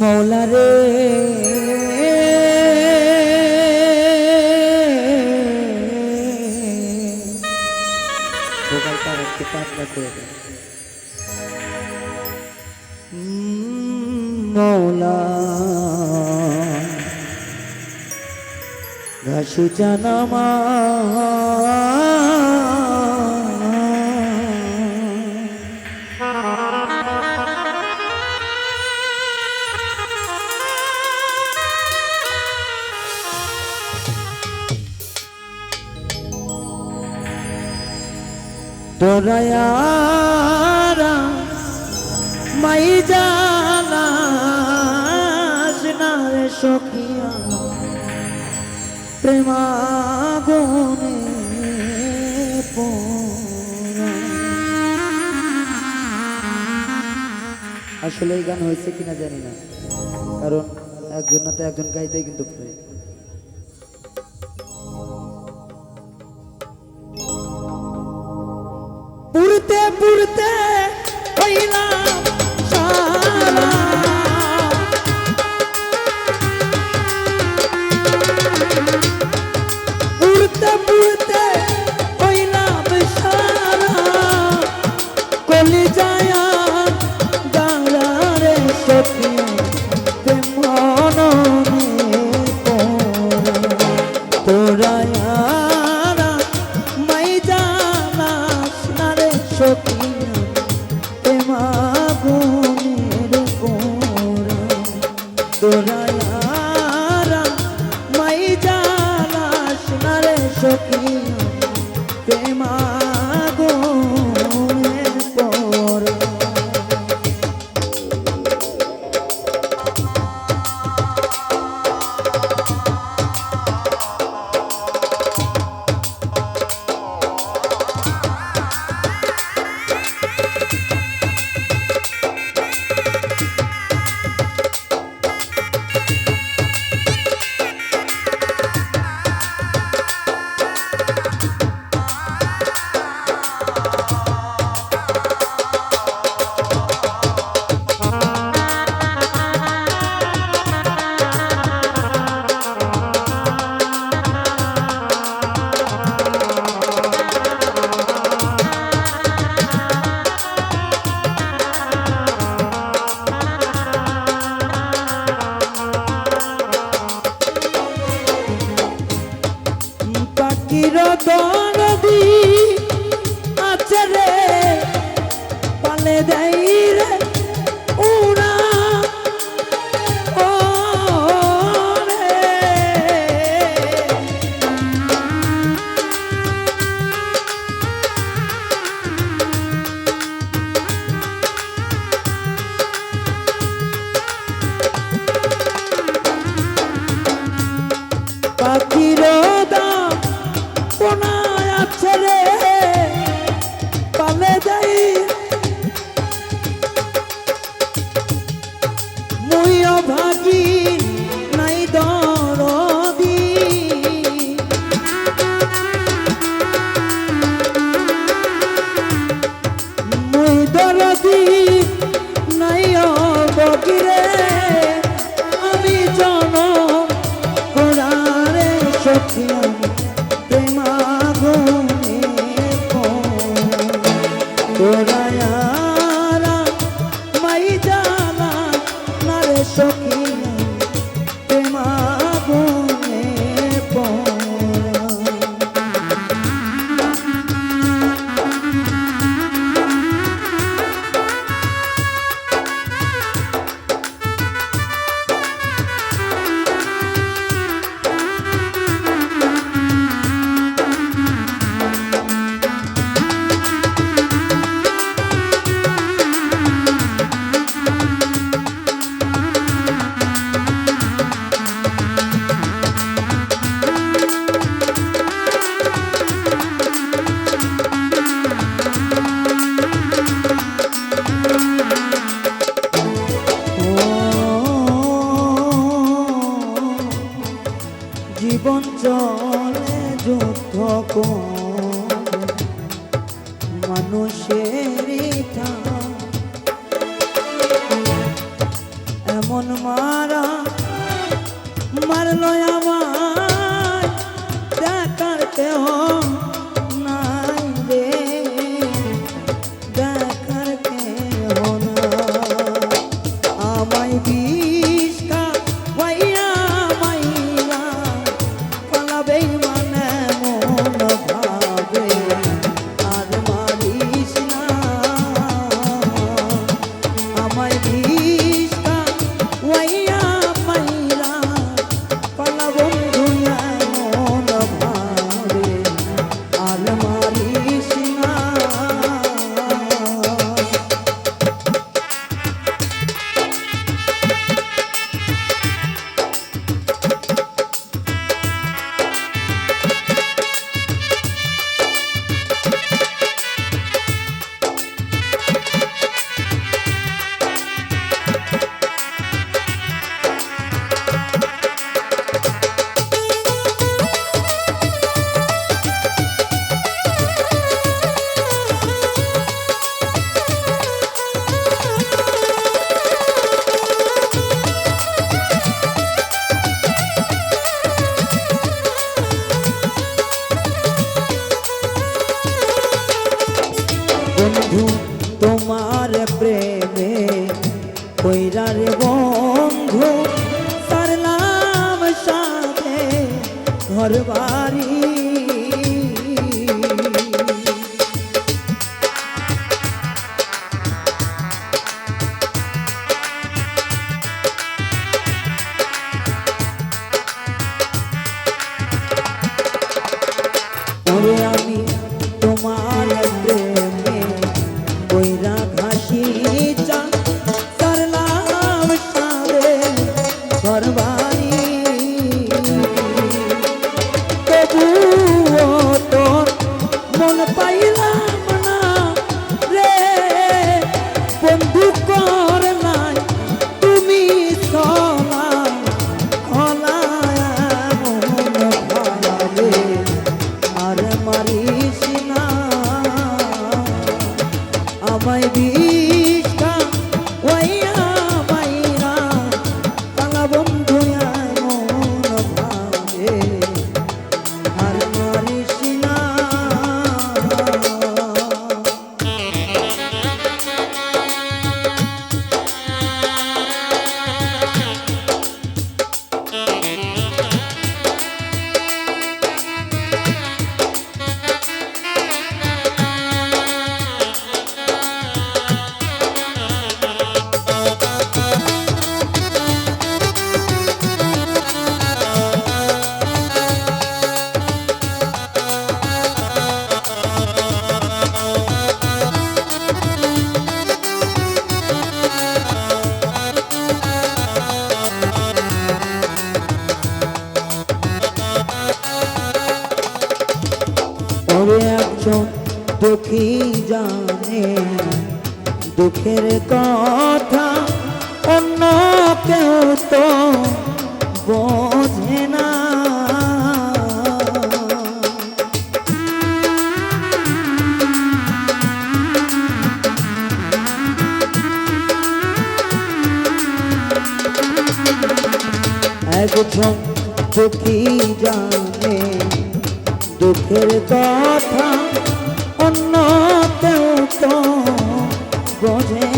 মৌলারে সকালটা একটু পাতলা করে মৌলা। ঘাসু জানামা তোরায়ারা মাই জানাস না রে সখিয়া প্রেমাগনে আসলে এই গান হয়েছে কিনা জানি না, কারণ একজন না তো একজন গাইতে কিন্তু চিরদরদি আচরে পালে দেই রে। মন মারা মারল আমার দেখাতে হয় ঘর বাড়ি। দুঃখের কথা অন্য কেউ তো বোঝে না। একজন দুঃখী জানে দুঃখের কথা অন্য কেউ তো বোঝে